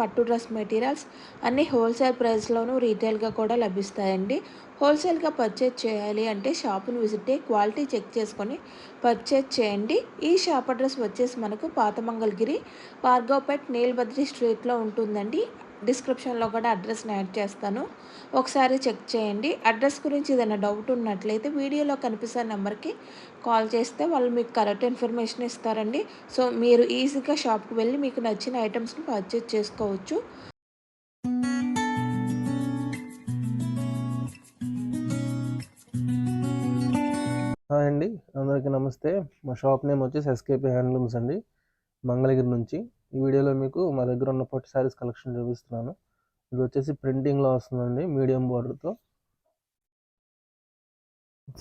పట్టు dress materials అన్నీ wholesale ప్రైస్లోనూ రీటైల్గా కూడా లభిస్తాయండి. హోల్సేల్గా పర్చేజ్ చేయాలి అంటే షాపును విజిట్ అయ్యి క్వాలిటీ చెక్ చేసుకొని పర్చేజ్ చేయండి. ఈ షాప్ అడ్రస్ వచ్చేసి మనకు పాతమంగళగిరి భార్గవపేట్ నీలబద్రి స్ట్రీట్లో ఉంటుందండి. డిస్క్రిప్షన్లో కూడా అడ్రస్ని యాడ్ చేస్తాను. ఒకసారి చెక్ చేయండి. అడ్రస్ గురించి ఏదైనా డౌట్ ఉన్నట్లయితే వీడియోలో కనిపిస్తున్న నెంబర్కి కాల్ చేస్తే వాళ్ళు మీకు కరెక్ట్ ఇన్ఫర్మేషన్ ఇస్తారండి. సో మీరు ఈజీగా షాప్కి వెళ్ళి మీకు నచ్చిన ఐటమ్స్ని పర్చేజ్ చేసుకోవచ్చు. హాయ్ అండి. అందరికీ నమస్తే. మా షాప్ నేమ్ వచ్చేసి ఎస్కేపీ హ్యాండ్లూమ్స్ అండి. మంగళగిరి నుంచి. ఈ వీడియోలో మీకు మా దగ్గర ఉన్న పట్టు శారీస్ కలెక్షన్ చూపిస్తున్నాను. ఇది వచ్చేసి ప్రింటింగ్లో వస్తుందండి మీడియం బార్డర్తో.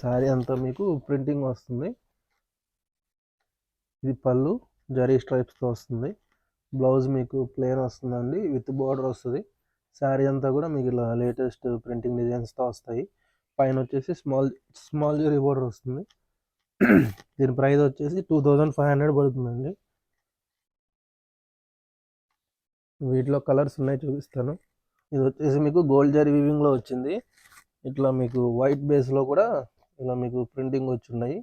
శారీ అంతా మీకు ప్రింటింగ్ వస్తుంది. ఇది పళ్ళు జరీ స్ట్రైప్స్తో వస్తుంది. బ్లౌజ్ మీకు ప్లెయిన్ వస్తుందండి విత్ బార్డర్ వస్తుంది. శారీ అంతా కూడా మీకు ఇలా లేటెస్ట్ ప్రింటింగ్ డిజైన్స్తో వస్తాయి. పైన వచ్చేసి స్మాల్ స్మాల్ జరీ బార్డర్ వస్తుంది. దీని ప్రైస్ వచ్చేసి టూ థౌజండ్ ఫైవ్ హండ్రెడ్ పడుతుందండి. వీటిలో కలర్స్ ఉన్నాయి చూపిస్తాను. ఇది వచ్చేసి మీకు గోల్డ్ జరీ వివింగ్లో వచ్చింది. ఇట్లా మీకు వైట్ బేస్లో కూడా ఇలా మీకు ప్రింటింగ్ వచ్చి ఉన్నాయి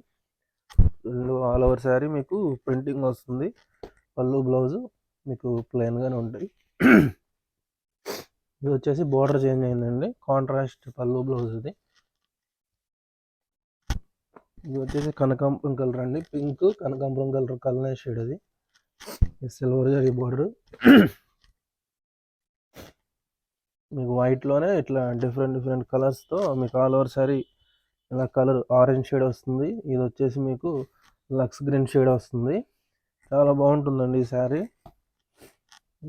ఆల్ ఓవర్ శారీ మీకు ప్రింటింగ్ వస్తుంది. పళ్ళు బ్లౌజు మీకు ప్లెయిన్గానే ఉంటాయి. ఇది వచ్చేసి బోర్డర్ చేంజ్ అయిందండి. కాంట్రాస్ట్ పళ్ళు బ్లౌజ్ ఇది ఇది వచ్చేసి కనకాంబరం కలర్ అండి. పింక్ కనకాంబరం కలర్ కలర్ షేడ్ అది సిల్వర్ జరీ బోర్డర్ మీకు వైట్లోనే ఇట్లా డిఫరెంట్ డిఫరెంట్ కలర్స్తో మీకు ఆల్ ఓవర్ సారీ ఇలా కలర్ ఆరెంజ్ షేడ్ వస్తుంది. ఇది వచ్చేసి మీకు లక్స్ గ్రీన్ షేడ్ వస్తుంది. చాలా బాగుంటుందండి ఈ శారీ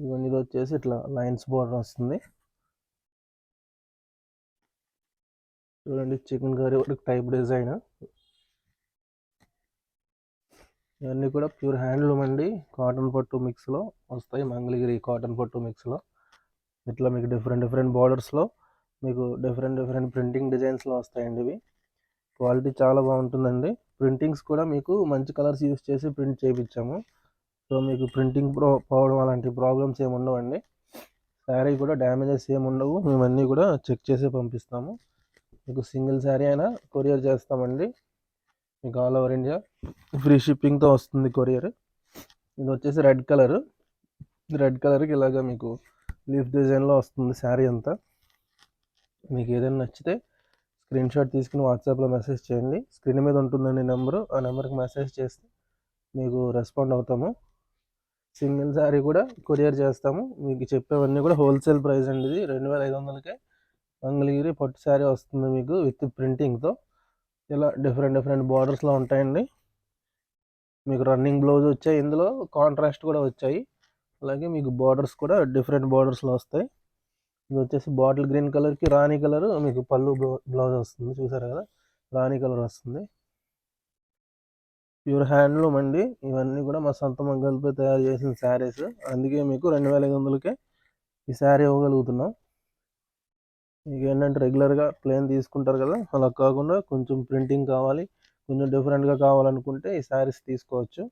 ఇవన్నీ ఇది వచ్చేసి ఇట్లా లైన్స్ బోర్డర్ వస్తుంది. చూడండి chikankari work type design ఇవన్నీ కూడా ప్యూర్ హ్యాండ్లూమ్ అండి. కాటన్ పట్టు మిక్స్లో వస్తాయి. మంగళగిరి కాటన్ పట్టు మిక్స్లో ఇట్లా మీకు డిఫరెంట్ డిఫరెంట్ బార్డర్స్లో మీకు డిఫరెంట్ డిఫరెంట్ ప్రింటింగ్ డిజైన్స్లో వస్తాయండి ఇవి. క్వాలిటీ చాలా బాగుంటుందండి. ప్రింటింగ్స్ కూడా మీకు మంచి కలర్స్ యూస్ చేసి ప్రింట్ చేయించాము. సో మీకు ప్రింటింగ్ ప్రో పోవడం అలాంటి ప్రాబ్లమ్స్ ఏమి ఉండవండి. శారీ కూడా డ్యామేజెస్ ఏమి ఉండవు. మేము అన్నీ కూడా చెక్ చేసి పంపిస్తాము. మీకు సింగిల్ శారీ అయినా కొరియర్ చేస్తామండి. మీకు ఆల్ ఓవర్ ఇండియా ఫ్రీ షిప్పింగ్తో వస్తుంది కొరియర్ ఇది వచ్చేసి రెడ్ కలర్ రెడ్ కలర్కి ఇలాగ మీకు లీఫ్ డిజైన్లో వస్తుంది శారీ అంతా. మీకు ఏదైనా నచ్చితే స్క్రీన్ షాట్ తీసుకుని వాట్సాప్లో మెసేజ్ చేయండి. స్క్రీన్ మీద ఉంటుందండి నెంబరు. ఆ నెంబర్కి మెసేజ్ చేస్తే మీకు రెస్పాండ్ అవుతాము. సింగిల్ శారీ కూడా కొరియర్ చేస్తాము. మీకు చెప్పేవన్నీ కూడా హోల్సేల్ ప్రైస్ అండి ఇది. రెండు వేల ఐదు వందలకే మంగళగిరి పట్టు శారీ వస్తుంది మీకు విత్ ప్రింటింగ్తో. ఇలా డిఫరెంట్ డిఫరెంట్ బార్డర్స్లో ఉంటాయండి. మీకు రన్నింగ్ బ్లౌజ్ వచ్చాయి. ఇందులో కాంట్రాస్ట్ కూడా వచ్చాయి. అలాగే మీకు బార్డర్స్ కూడా డిఫరెంట్ బార్డర్స్లో వస్తాయి. ఇది వచ్చేసి బాటిల్ గ్రీన్ కలర్కి రాణి కలర్ మీకు పళ్ళు బ్లౌజ్ వస్తుంది. చూసారు కదా? రాణి కలర్ వస్తుంది. ప్యూర్ హ్యాండ్లూమ్ అండి. ఇవన్నీ కూడా మా సొంత మగ్గలపై తయారు చేసిన శారీస్ అందుకే మీకు రెండు వేల ఐదు వందలకే ఈ శారీ ఇవ్వగలుగుతున్నాం. మీకు ఏంటంటే రెగ్యులర్గా ప్లేన్ తీసుకుంటారు కదా? అలా కాకుండా కొంచెం ప్రింటింగ్ కావాలి. కొంచెం డిఫరెంట్గా కావాలనుకుంటే ఈ శారీస్ తీసుకోవచ్చు.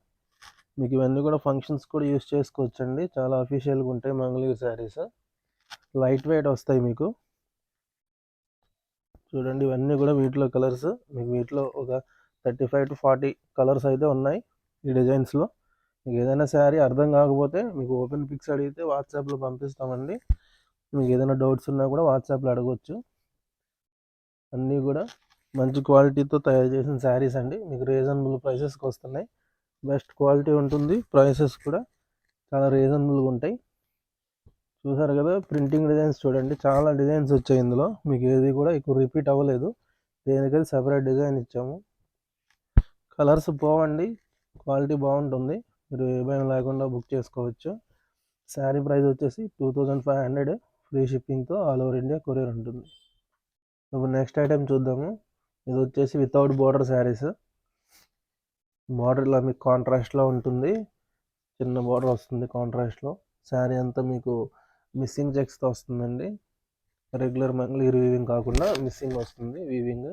మీకు ఇవన్నీ కూడా ఫంక్షన్స్ కూడా యూస్ చేసుకోవచ్చు అండి చాలా అఫీషియల్గా ఉంటాయి మంగళగిరి శారీస్ లైట్ వెయిట్ వస్తాయి మీకు. చూడండి ఇవన్నీ కూడా వీటిలో కలర్స్ మీకు వీటిలో ఒక thirty five to forty colours అయితే ఉన్నాయి ఈ డిజైన్స్లో మీకు ఏదైనా శారీ అర్థం కాకపోతే మీకు ఓపెన్ పిక్స్ అడిగితే వాట్సాప్లో పంపిస్తామండి. మీకు ఏదైనా డౌట్స్ ఉన్నా కూడా వాట్సాప్లో అడగవచ్చు అన్నీ కూడా మంచి క్వాలిటీతో తయారు చేసిన శారీస్ అండి. మీకు రీజనబుల్ ప్రైసెస్కి వస్తున్నాయి. బెస్ట్ క్వాలిటీ ఉంటుంది. ప్రైసెస్ కూడా చాలా రీజనబుల్గా ఉంటాయి. చూసారు కదా ప్రింటింగ్ డిజైన్స్ చూడండి. చాలా డిజైన్స్ వచ్చాయి ఇందులో. మీకు ఏది కూడా ఎక్కువ రిపీట్ అవ్వలేదు. దేనికైతే సెపరేట్ డిజైన్ ఇచ్చాము. కలర్స్ పోవండి. క్వాలిటీ బాగుంటుంది. మీరు ఏ భయం లేకుండా బుక్ చేసుకోవచ్చు. శారీ ప్రైస్ వచ్చేసి two thousand five hundred. Free షిప్పింగ్తో all over India courier ఉంటుంది. ఇప్పుడు నెక్స్ట్ ఐటెం చూద్దాము. ఇది వచ్చేసి వితౌట్ బార్డర్ శారీస్. బార్డర్ ఇలా మీకు కాంట్రాస్ట్లో ఉంటుంది. చిన్న బార్డర్ వస్తుంది కాంట్రాస్ట్లో. శారీ అంతా మీకు మిస్సింగ్ చెక్స్తో వస్తుందండి. రెగ్యులర్ మంగళగిరి వీవింగ్ కాకుండా మిస్సింగ్ వస్తుంది వీవింగ్.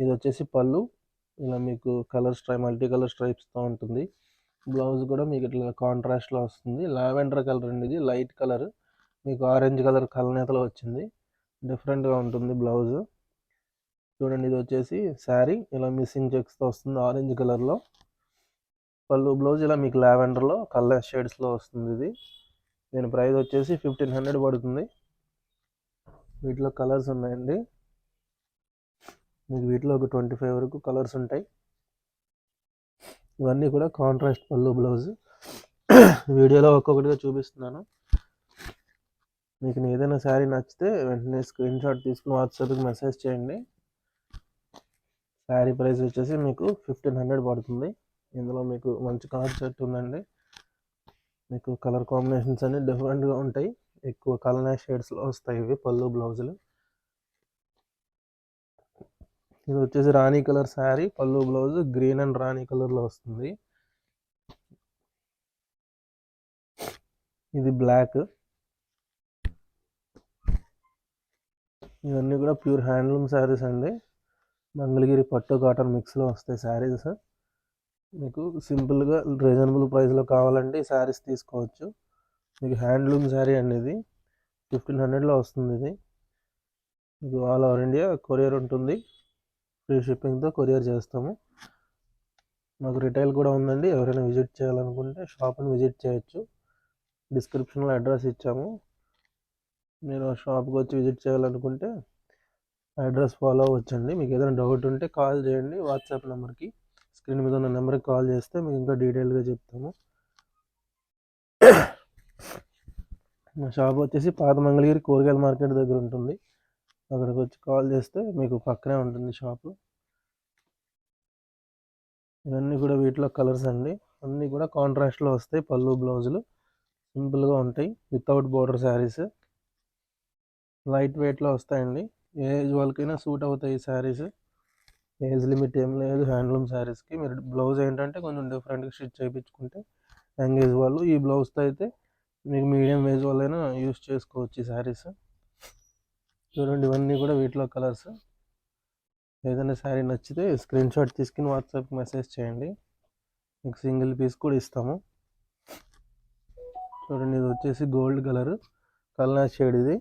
ఇది వచ్చేసి పళ్ళు. ఇలా మీకు కలర్ స్ట్రై మల్టీ కలర్ స్ట్రైప్స్తో ఉంటుంది. బ్లౌజ్ కూడా మీకు ఇట్లా కాంట్రాస్ట్లో వస్తుంది. లావెండర్ కలర్ అండి ఇది. Light colour. మీకు ఆరెంజ్ కలర్ కలనేతలో వచ్చింది. డిఫరెంట్గా ఉంటుంది బ్లౌజ్. చూడండి ఇది వచ్చేసి శారీ. ఇలా మిస్సింగ్ చెక్స్తో వస్తుంది ఆరెంజ్ కలర్లో. పళ్ళు బ్లౌజ్ ఇలా మీకు లావెండర్లో కలర్ షేడ్స్లో వస్తుంది ఇది. దీని ప్రైస్ వచ్చేసి ఫిఫ్టీన్ హండ్రెడ్ పడుతుంది. వీటిలో కలర్స్ ఉన్నాయండి. మీకు వీటిలో ఒక ట్వంటీ ఫైవ్ వరకు కలర్స్ ఉంటాయి. ఇవన్నీ కూడా కాంట్రాస్ట్ పళ్ళు బ్లౌజ్. వీడియోలో ఒక్కొక్కటిగా చూపిస్తున్నాను. మీకు ఏదైనా శారీ నచ్చితే వెంటనే స్క్రీన్ షాట్ తీసుకుని వాట్సాప్కి మెసేజ్ చేయండి. శారీ ప్రైస్ వచ్చేసి మీకు ఫిఫ్టీన్ హండ్రెడ్ పడుతుంది. ఇందులో మీకు మంచి కలర్ షర్ట్ ఉందండి. మీకు కలర్ కాంబినేషన్స్ అన్ని డిఫరెంట్గా ఉంటాయి. ఎక్కువ కలర్ షేడ్స్లో వస్తాయి ఇవి పళ్ళు బ్లౌజులు. ఇది వచ్చేసి రాణి కలర్ శారీ పళ్ళు బ్లౌజ్ గ్రీన్ అండ్ రాణి కలర్లో వస్తుంది. ఇది బ్లాక్. ఇవన్నీ కూడా ప్యూర్ హ్యాండ్లూమ్ శారీస్ అండి. మంగళగిరి పట్టు కాటన్ మిక్స్లో వస్తాయి శారీస్ మీకు సింపుల్గా రీజనబుల్ ప్రైస్లో కావాలంటే ఈ శారీస్ తీసుకోవచ్చు. మీకు హ్యాండ్లూమ్ శారీ అండి ఇది ఫిఫ్టీన్ హండ్రెడ్లో వస్తుంది ఇది. మీకు ఆల్ ఓవర్ ఇండియా కొరియర్ ఉంటుంది. ఫ్రీ షిప్పింగ్తో కొరియర్ చేస్తాము. మాకు రిటైల్ కూడా ఉందండి. ఎవరైనా విజిట్ చేయాలనుకుంటే షాప్ని విజిట్ చేయొచ్చు. డిస్క్రిప్షన్లో అడ్రస్ ఇచ్చాము. మీరు షాప్కి వచ్చి విజిట్ చేయాలనుకుంటే అడ్రస్ ఫాలో అవ్వచ్చండి. మీకు ఏదైనా డౌట్ ఉంటే కాల్ చేయండి. వాట్సాప్ నెంబర్కి స్క్రీన్ మీద ఉన్న నెంబర్కి కాల్ చేస్తే మీకు ఇంకా డీటెయిల్గా చెప్తాము. మా షాప్ వచ్చేసి పాత మంగళగిరి కూరగాయల మార్కెట్ దగ్గర ఉంటుంది. అక్కడికి వచ్చి కాల్ చేస్తే మీకు పక్కనే ఉంటుంది షాపు. ఇవన్నీ కూడా వీటిలో కలర్స్ అండి. అన్నీ కూడా కాంట్రాస్ట్లో వస్తాయి. పళ్ళు బ్లౌజులు సింపుల్గా ఉంటాయి. Without border saris. లైట్ వెయిట్లో వస్తాయండి. ఏ ఏజ్ వాళ్ళకైనా సూట్ అవుతాయి ఈ శారీస్. ఏజ్ లిమిట్ ఏం లేదు. హ్యాండ్లూమ్ శారీస్కి మీరు బ్లౌజ్ ఏంటంటే కొంచెం డిఫరెంట్గా స్టిచ్ చేయించుకుంటే యంగ్ ఏజ్ వాళ్ళు ఈ బ్లౌజ్తో అయితే మీకు మీడియం ఏజ్ వాళ్ళైనా యూస్ చేసుకోవచ్చు ఈ శారీస్. చూడండి ఇవన్నీ కూడా వీటిలో కలర్స్. ఏదైనా శారీ నచ్చితే స్క్రీన్ షాట్ తీసుకుని వాట్సాప్కి మెసేజ్ చేయండి. మీకు సింగిల్ పీస్ కూడా ఇస్తాము. చూడండి ఇది వచ్చేసి గోల్డ్ కలర్. కల్నా షేడ్ ఇది.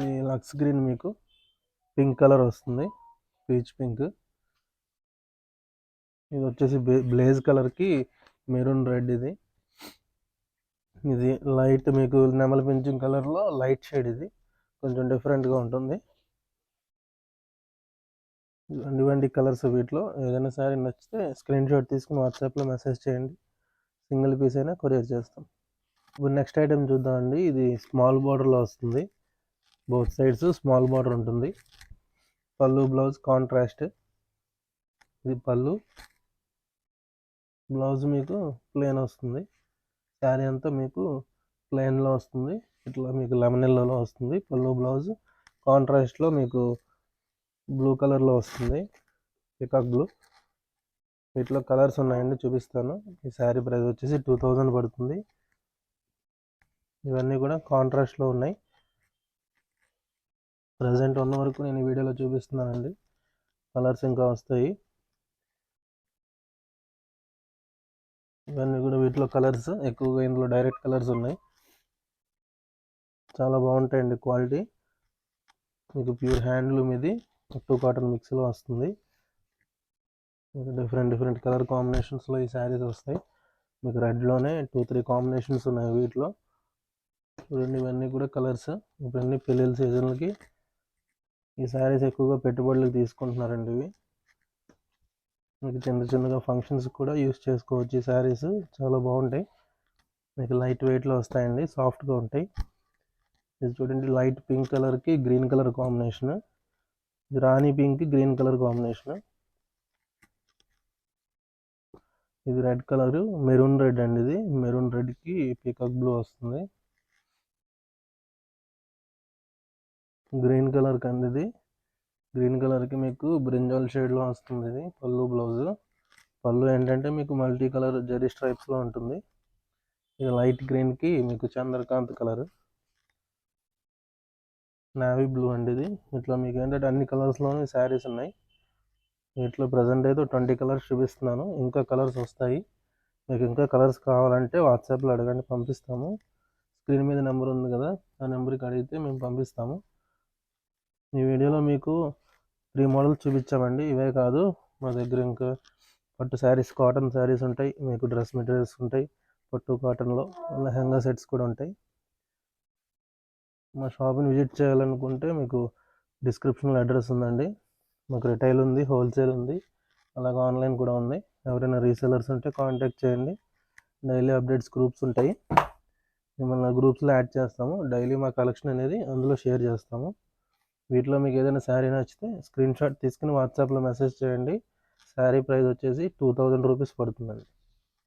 ఈ లక్స్ గ్రీన్ మీకు పింక్ కలర్ వస్తుంది. Peach pink. ఇది వచ్చేసి బ్లేజ్ కలర్కి మెరూన్ రెడ్ ఇది. ఇది లైట్ మీకు నెమల పింఛం కలర్లో లైట్ షేడ్ ఇది. కొంచెం డిఫరెంట్గా ఉంటుంది. ఇవ్వండి ఇవ్వండి కలర్స్ వీటిలో. ఏదైనా సారీ నచ్చితే స్క్రీన్ షాట్ తీసుకుని వాట్సాప్లో మెసేజ్ చేయండి. సింగిల్ పీస్ అయినా కొరియర్ చేస్తాం. ఇప్పుడు నెక్స్ట్ ఐటెం చూద్దామండి. ఇది స్మాల్ బార్డర్లో వస్తుంది. బోత్ సైడ్స్ స్మాల్ బార్డర్ ఉంటుంది. పళ్ళు బ్లౌజ్ కాంట్రాస్ట్ ఇది పళ్ళు. బ్లౌజ్ మీకు ప్లెయిన్ వస్తుంది. శారీ అంతా మీకు ప్లెయిన్లో వస్తుంది. ఇట్లా మీకు లెమనెల్లోలో వస్తుంది. పళ్ళు బ్లౌజ్ కాంట్రాస్ట్లో మీకు బ్లూ కలర్లో వస్తుంది. పికాక్ బ్లూ వీటిలో కలర్స్ ఉన్నాయండి చూపిస్తాను. ఈ శారీ ప్రైస్ వచ్చేసి టూ థౌజండ్ పడుతుంది. ఇవన్నీ కూడా కాంట్రాస్ట్లో ఉన్నాయి. ప్రజెంట్ ఉన్న వరకు నేను ఈ వీడియోలో చూపిస్తున్నానండి. కలర్స్ ఇంకా వస్తాయి. ఇవన్నీ కూడా వీటిలో కలర్స్ ఎక్కువగా ఇందులో డైరెక్ట్ కలర్స్ ఉన్నాయి. చాలా బాగుంటాయండి క్వాలిటీ. మీకు ప్యూర్ హ్యాండ్లూమ్ ఇది టూ కాటన్ మిక్స్లో వస్తుంది. మీకు డిఫరెంట్ డిఫరెంట్ కలర్ కాంబినేషన్స్లో ఈ శారీస్ వస్తాయి. మీకు రెడ్లోనే టూ త్రీ కాంబినేషన్స్ ఉన్నాయి వీటిలో. చూడండి ఇవన్నీ కూడా కలర్స్. ఇవన్నీ పెళ్ళిళ్ళ సీజన్లకి ఈ శారీస్ ఎక్కువగా పెట్టుబడులకు తీసుకుంటున్నారండి ఇవి. మీకు చిన్న చిన్నగా ఫంక్షన్స్ కూడా యూస్ చేసుకోవచ్చు ఈ శారీస్ చాలా బాగుంటాయి. మీకు లైట్ వెయిట్లో వస్తాయండి. సాఫ్ట్గా ఉంటాయి. ఇది చూడండి లైట్ పింక్ కలర్కి గ్రీన్ కలర్ కాంబినేషన్ ఇది రాణి పింక్ గ్రీన్ కలర్ కాంబినేషన్ ఇది రెడ్ కలర్ మెరూన్ రెడ్ అండి ఇది. మెరూన్ రెడ్కి పీకాక్ బ్లూ వస్తుంది. గ్రీన్ కలర్ కండి ఇది గ్రీన్ కలర్కి మీకు బ్రింజాల్ షేడ్లో వస్తుంది ఇది పళ్ళు బ్లౌజ్. పళ్ళు ఏంటంటే మీకు మల్టీ కలర్ జరీ స్ట్రైప్స్లో ఉంటుంది. ఇది లైట్ గ్రీన్కి మీకు చంద్రకాంత్ కలర్. నావీ బ్లూ అండి ఇది. ఇట్లా మీకు ఏంటంటే అన్ని కలర్స్లోనే శారీస్ ఉన్నాయి. ఇట్లా ప్రజెంట్ అయితే ట్వంటీ కలర్స్ చూపిస్తున్నాను. ఇంకా కలర్స్ వస్తాయి. మీకు ఇంకా కలర్స్ కావాలంటే వాట్సాప్లో అడగండి పంపిస్తాము. స్క్రీన్ మీద నెంబర్ ఉంది కదా ఆ నెంబర్కి అడిగితే మేము పంపిస్తాము. ఈ వీడియోలో మీకు త్రీ మోడల్స్ చూపించామండి. ఇవే కాదు మా దగ్గర ఇంకా పట్టు శారీస్ కాటన్ శారీస్ ఉంటాయి. మీకు డ్రెస్ మెటీరియల్స్ ఉంటాయి. పట్టు కాటన్లో లెహంగా సెట్స్ కూడా ఉంటాయి. మా షాప్ని విజిట్ చేయాలనుకుంటే మీకు డిస్క్రిప్షన్లో అడ్రస్ ఉందండి. మాకు రిటైల్ ఉంది హోల్సేల్ ఉంది. అలాగే ఆన్లైన్ కూడా ఉంది. ఎవరైనా రీసెలర్స్ ఉంటే కాంటాక్ట్ చేయండి. డైలీ అప్డేట్స్ గ్రూప్స్ ఉంటాయి. మిమ్మల్ని గ్రూప్స్లో యాడ్ చేస్తాము. డైలీ మా కలెక్షన్ అనేది అందులో షేర్ చేస్తాము. వీటిలో మీకు ఏదైనా శారీ నచ్చితే స్క్రీన్ షాట్ తీసుకుని వాట్సాప్లో మెసేజ్ చేయండి. శారీ ప్రైస్ వచ్చేసి టూ థౌజండ్ రూపీస్ పడుతుందండి.